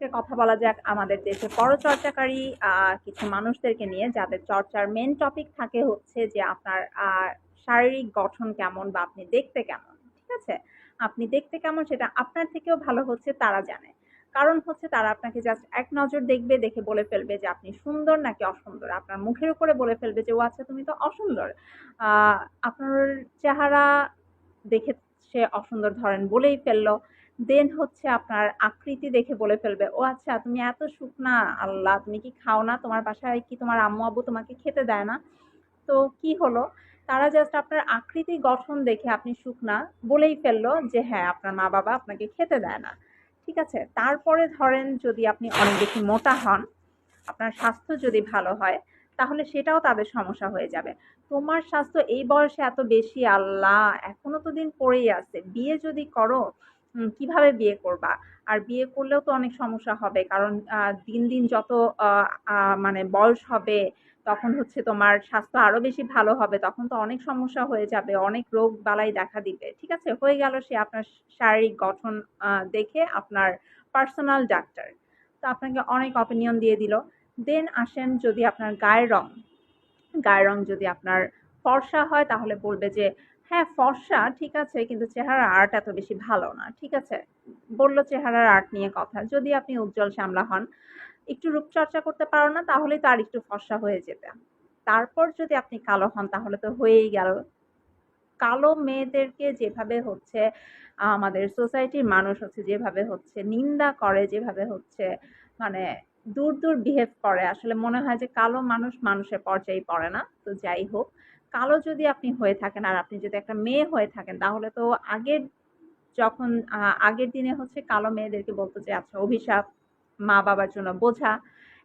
আজকে কথা বলা যাক, আমাদের দেশে পরচর্চাকারী কিছু মানুষদেরকে নিয়ে যাদের চর্চার মেন টপিক থাকে হচ্ছে যে আপনার শারীরিক গঠন কেমন বা আপনি দেখতে কেমন, ঠিক আছে? আপনি দেখতে কেমন সেটা আপনার থেকেও ভালো হচ্ছে তারা জানে। কারণ হচ্ছে তারা আপনাকে জাস্ট এক নজর দেখবে, দেখে বলে ফেলবে যে আপনি সুন্দর নাকি অসুন্দর। আপনার মুখের উপরে বলে ফেলবে যে, ও আচ্ছা তুমি তো অসুন্দর। আপনার চেহারা দেখে সে অসুন্দর ধরেন বলেই ফেলল। দেন হচ্ছে আপনার আকৃতি দেখে বলে ফেলবে, ও আচ্ছা তুমি এত শুকনা, আল্লাহ, তুমি কি খাও না? তোমার বাসায় কি তোমার আম্মু আব্বু তোমাকে খেতে দেয় না? তো কি হলো? তারা জাস্ট আপনার আকৃতি গঠন দেখে আপনি শুকনা বলেই ফেলল যে হ্যাঁ আপনার মা বাবা আপনাকে খেতে দেয় না। ঠিক আছে? তারপরে ধরেন যদি আপনি অনেক বেশি মোটা হন, আপনার স্বাস্থ্য যদি ভালো হয়, তাহলে সেটাও তাদের সমস্যা হয়ে যাবে। তোমার স্বাস্থ্য এই বয়সে এত বেশি, আল্লাহ, এখনও তো দিন পড়েই আছে। বিয়ে যদি করো কীভাবে বিয়ে করবা? আর বিয়ে করলেও তো অনেক সমস্যা হবে। কারণ দিন দিন যত মানে বয়স হবে, তখন হচ্ছে তোমার স্বাস্থ্য আরও বেশি ভালো হবে, তখন তো অনেক সমস্যা হয়ে যাবে, অনেক রোগ বালাই দেখা দিবে। ঠিক আছে? হয়ে গেল সে আপনার শারীরিক গঠন দেখে আপনার পার্সোনাল ডাক্তার। তো আপনাকে অনেক অপিনিয়ন দিয়ে দিল। দেন আসেন যদি আপনার গায়ের রং। গায়ের রং যদি আপনার ফর্সা হয়, তাহলে বলবে যে হ্যাঁ ফর্সা, ঠিক আছে, কিন্তু চেহারার আর্ট এত বেশি ভালো না, ঠিক আছে? বলল চেহারার আর্ট নিয়ে কথা। যদি আপনি উজ্জ্বল শ্যামলা হন, একটু রূপচর্চা করতে পারো না তাহলে তো আর একটু ফর্সা হয়ে যেতে। তারপর যদি আপনি কালো হন, তাহলে তো হয়েই গেল। কালো মেয়েদেরকে যেভাবে হচ্ছে, আমাদের সোসাইটির মানুষ হচ্ছে, যেভাবে হচ্ছে, নিন্দা করে, যেভাবে হচ্ছে মানে দূর দূর বিহেভ করে। আসলে মনে হয় যে কালো মানুষ মানুষের পর্যায়ে পড়ে না। তো যাই হোক, কালো যদি আপনি হয়ে থাকেন আর আপনি যদি একটা মেয়ে হয়ে থাকেন, তাহলে তো আগের যখন আগের দিনে হচ্ছে কালো মেয়েদেরকে বলতো যে আচ্ছা অভিশাপ, মা বাবার জন্য বোঝা।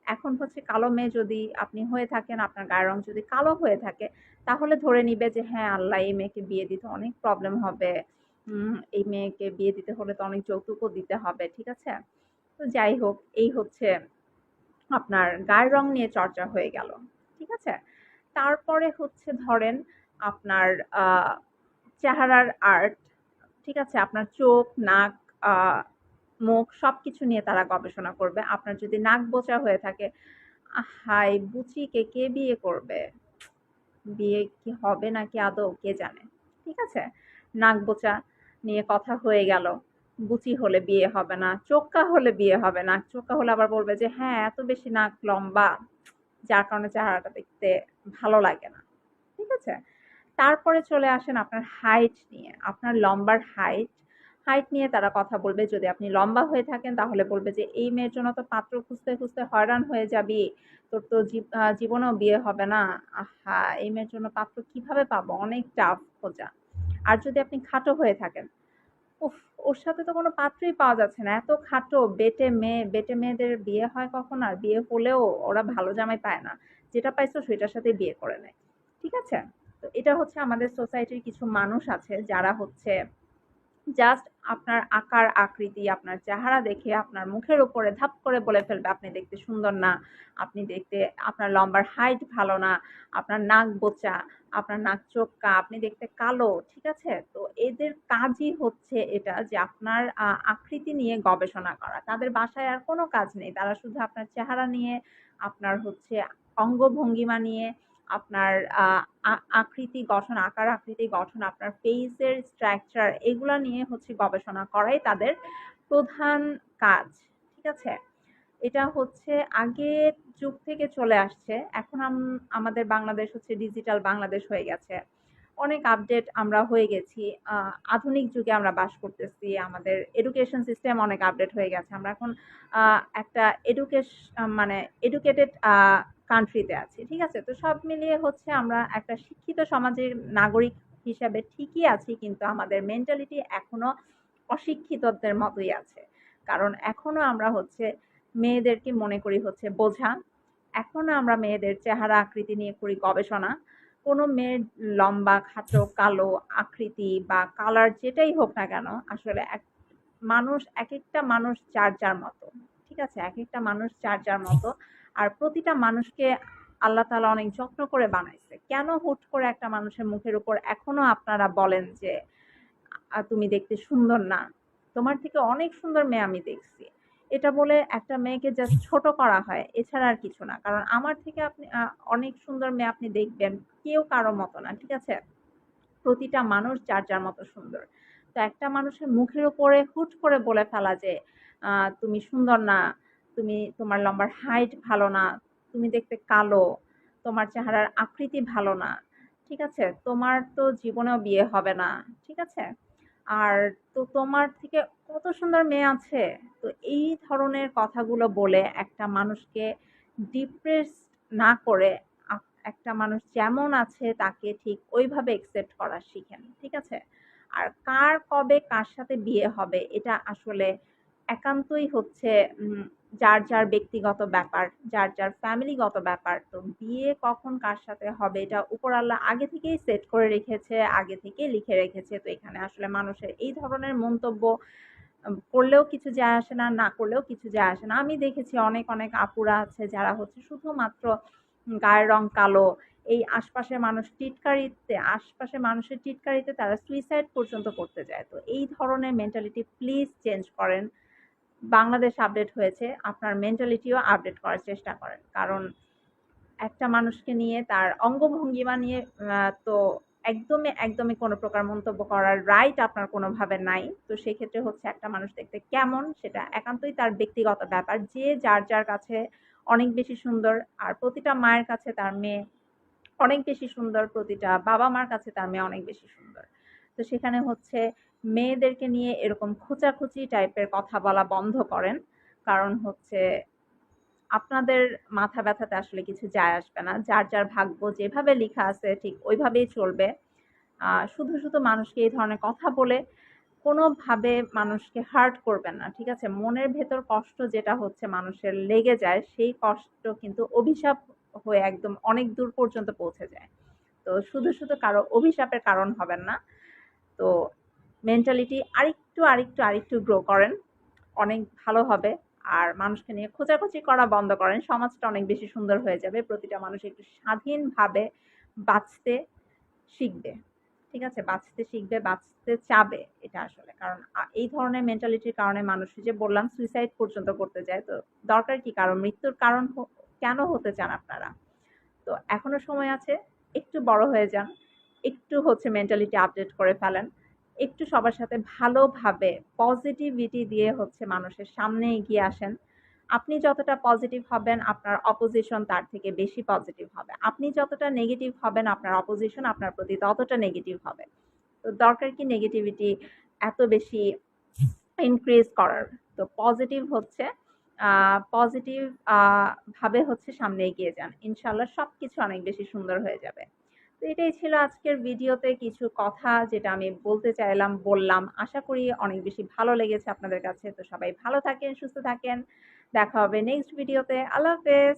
এখন হচ্ছে কালো মেয়ে যদি আপনি হয়ে থাকেন, আপনার গায়ের রং যদি কালো হয়ে থাকে, তাহলে ধরে নিবে যে হ্যাঁ আল্লাহ এই মেয়েকে বিয়ে দিতে অনেক প্রবলেম হবে। এই মেয়েকে বিয়ে দিতে হলে তো অনেক যৌতুকও দিতে হবে। ঠিক আছে? তো যাই হোক, এই হচ্ছে আপনার গায়ের রং নিয়ে চর্চা হয়ে গেল, ঠিক আছে? তারপরে হচ্ছে ধরেন আপনার চেহারার আর্ট ঠিক আছে? আপনার চোখ, নাক মুখ সব কিছু নিয়ে তারা গবেষণা করবে। আপনার যদি নাক বোচা হয়ে থাকে হাই বুচিকে কে বিয়ে করবে? বিয়ে কি হবে নাকি আদৌ? কে জানে? ঠিক আছে? নাক বোচা নিয়ে কথা হয়ে গেল। বুচি হলে বিয়ে হবে না, চোক্কা হলে বিয়ে হবে না। চোক্কা হলে আবার বলবে যে হ্যাঁ এত বেশি নাক লম্বা, যার কারণে চেহারাটা দেখতে ভালো লাগে না। ঠিক আছে? তারপরে চলে আসেন আপনার হাইট নিয়ে। আপনার লম্বার হাইট হাইট নিয়ে তারা কথা বলবে, যদি আপনি লম্বা হয়ে থাকেন, তাহলে বলবে যে, এই মেয়ের জন্য তো পাত্র খুঁজতে খুঁজতে হয়রান হয়ে যাবি। তোর তো জীব- জীবনেও বিয়ে হবে না। আহা, এই মেয়ের জন্য পাত্র কীভাবে পাবো? অনেক টাফ খোঁজা। আর যদি আপনি খাটো হয়ে থাকেন উফ, ওর সাথে তো কোনো পাত্রই পাওয়া যাচ্ছে না। এত খাটো বেটে মেয়ে, বেটে মেয়েদের বিয়ে হয় কখন? আর বিয়ে হলেও ওরা ভালো জামাই পায় না। যেটা পাইছো সেটার সাথে বিয়ে করে নেয়। ঠিক আছে? তো এটা হচ্ছে আমাদের সোসাইটির কিছু মানুষ আছে যারা হচ্ছে জাস্ট আপনার আকার, আকৃতি, আপনার চেহারা দেখে আপনার মুখের উপরে ধাপ করে বলে ফেলবে, আপনি দেখতে সুন্দর না, আপনি দেখতে, আপনার লম্বার হাইট ভালো না, আপনার নাক বোচা, আপনার নাক চোক্কা আপনি দেখতে কালো। ঠিক আছে? তো এদের কাজই হচ্ছে এটা যে আপনার আকৃতি নিয়ে গবেষণা করা। তাদের বাসায় আর কোনো কাজ নেই। তারা শুধু আপনার চেহারা নিয়ে, আপনার হচ্ছে অঙ্গভঙ্গিমা নিয়ে আপনার আকৃতি গঠন, আকার আকৃতি গঠন, আপনার ফেসের স্ট্রাকচার এগুলা নিয়ে হচ্ছে গবেষণা করাই তাদের প্রধান কাজ, ঠিক আছে? এটা হচ্ছে আগের যুগ থেকে চলে আসছে, এখন আমাদের বাংলাদেশ হচ্ছে ডিজিটাল বাংলাদেশ হয়ে গেছে। অনেক আপডেট আমরা হয়ে গেছি আধুনিক যুগে আমরা বাস করতেছি, আমাদের এডুকেশন সিস্টেম অনেক আপডেট হয়ে গেছে। আমরা এখন একটা এডুকেশন মানে এডুকেটেড কান্ট্রিতে আছি, ঠিক আছে? তো সব মিলিয়ে হচ্ছে আমরা একটা শিক্ষিত সমাজের নাগরিক হিসাবে ঠিকই আছি, কিন্তু আমাদের মেন্টালিটি এখনও অশিক্ষিতদের মতোই আছে। কারণ এখনও আমরা হচ্ছে মেয়েদেরকে মনে করি হচ্ছে বোঝা, এখনও আমরা মেয়েদের চেহারা আকৃতি নিয়ে করি গবেষণা। কোনো মেয়ের লম্বা, খাটো, কালো আকৃতি বা কালার যেটাই হোক না কেন, আসলে এক মানুষ এক একটা মানুষ যার যার মতো, ঠিক আছে? এক একটা মানুষ যার যার মতো। আর প্রতিটা মানুষকে আল্লাহ তাআলা অনেক যত্ন করে বানাইছে। কেন হুট করে একটা মানুষের মুখের উপর এখনও আপনারা বলেন যে তুমি দেখতে সুন্দর না? তোমার থেকে অনেক সুন্দর মেয়ে আমি দেখছি। এটা বলে একটা মেয়েকে জাস্ট ছোট করা হয়, এছাড়া আর কিছু না। কারণ আমার থেকে আপনি অনেক সুন্দর মেয়ে আপনি দেখবেন কেউ কারও মতো না, ঠিক আছে? প্রতিটা মানুষ যার যার মতো সুন্দর। তো একটা মানুষের মুখের উপরে হুট করে বলে ফেলা যে তুমি সুন্দর না। তুমি তোমার লম্বার হাইট ভালো না, তুমি দেখতে কালো, তোমার চেহারার আকৃতি ভালো না, ঠিক আছে? তোমার তো জীবনেও বিয়ে হবে না, ঠিক আছে? আর তো তোমার থেকে কত সুন্দর মেয়ে আছে? তো এই ধরনের কথাগুলো বলে একটা মানুষকে ডিপ্রেস না করে একটা মানুষ যেমন আছে তাকে ঠিক ওইভাবে একসেপ্ট করা শিখেন, ঠিক আছে? আর কার কবে কার সাথে বিয়ে হবে এটা আসলে একান্তই হচ্ছে যার যার ব্যক্তিগত ব্যাপার, যার যার ফ্যামিলিগত ব্যাপার। তো বিয়ে কখন কার সাথে হবে এটা উপর আল্লাহ আগে থেকেই সেট করে রেখেছে, আগে থেকেই লিখে রেখেছে। তো এখানে আসলে মানুষের এই ধরনের মন্তব্য করলেও কিছু যায় আসে না না করলেও কিছু যায় আসে না। আমি দেখেছি অনেক অনেক আপুরা আছে যারা হচ্ছে শুধুমাত্র গায়ের রং কালো। এই আশপাশের মানুষ টিটকারিতে, আশপাশের মানুষের টিটকারিতে তারা সুইসাইড পর্যন্ত করতে যায়। তো এই ধরনের মেন্টালিটি প্লিজ চেঞ্জ করেন। বাংলাদেশ আপডেট হয়েছে, আপনার মেন্টালিটিও আপডেট করার চেষ্টা করেন। কারণ একটা মানুষকে নিয়ে তার অঙ্গভঙ্গিমা নিয়ে তো একদমই একদমই কোনো প্রকার মন্তব্য করার রাইট আপনার কোনোভাবে নাই। তো সেক্ষেত্রে হচ্ছে একটা মানুষ দেখতে কেমন, সেটা একান্তই তার ব্যক্তিগত ব্যাপার। যে যার যার কাছে অনেক বেশি সুন্দর, আর প্রতিটা মায়ের কাছে তার মেয়ে অনেক বেশি সুন্দর, প্রতিটা বাবা মার কাছে তার মেয়ে অনেক বেশি সুন্দর। তো সেখানে হচ্ছে মেয়েদেরকে নিয়ে এরকম খোঁচাখুচি টাইপের কথা বলা বন্ধ করেন। কারণ হচ্ছে আপনাদের মাথা ব্যথাতে আসলে কিছু যায় আসবে না। যার যার ভাগ্য যেভাবে লেখা আছে ঠিক ওইভাবেই চলবে। শুধু শুধু মানুষকে এই ধরনের কথা বলে কোনোভাবে মানুষকে হার্ট করবেন না, ঠিক আছে? মনের ভেতর কষ্ট যেটা হচ্ছে মানুষের লেগে যায়, সেই কষ্ট কিন্তু অভিশাপ হয়ে একদম অনেক দূর পর্যন্ত পৌঁছে যায়। তো শুধু শুধু কারও অভিশাপের কারণ হবেন না। তো মেন্টালিটি আরেকটু আরেকটু আরেকটু গ্রো করেন। অনেক ভালো হবে। আর মানুষকে নিয়ে খোঁচাখুচি করা বন্ধ করেন। সমাজটা অনেক বেশি সুন্দর হয়ে যাবে। প্রতিটা মানুষ একটু স্বাধীনভাবে বাঁচতে শিখবে। ঠিক আছে? বাঁচতে শিখবে, বাঁচতে চাবে এটা আসলে। কারণ এই ধরনের মেন্টালিটির কারণে মানুষ যে বললাম সুইসাইড পর্যন্ত করতে যায়। তো দরকার কি কারণ? মৃত্যুর কারণ কেন হতে চান আপনারা? তো এখনও সময় আছে। একটু বড় হয়ে যান। একটু হচ্ছে মেন্টালিটি আপডেট করে ফেলেন। একটু সবার সাথে ভালোভাবে পজিটিভিটি দিয়ে হচ্ছে মানুষের সামনে এগিয়ে আসেন। আপনি যতটা পজিটিভ হবেন, আপনার অপোজিশন তার থেকে বেশি পজিটিভ হবে। আপনি যতটা নেগেটিভ হবেন, আপনার অপোজিশন আপনার প্রতি ততটা নেগেটিভ হবে। তো দরকার কি নেগেটিভিটি এত বেশি ইনক্রিজ করার? তো পজিটিভ হচ্ছে পজিটিভ ভাবে হচ্ছে সামনে এগিয়ে যান। ইনশাল্লাহ সব কিছু অনেক বেশি সুন্দর হয়ে যাবে। তো এটাই ছিল আজকের ভিডিওতে কিছু কথা যেটা আমি বলতে চাইলাম, বললাম। আশা করি অনেক বেশি ভালো লেগেছে আপনাদের কাছে। তো সবাই ভালো থাকেন, সুস্থ থাকেন। দেখা হবে নেক্সট ভিডিওতে আল্লাহ হাফেজ।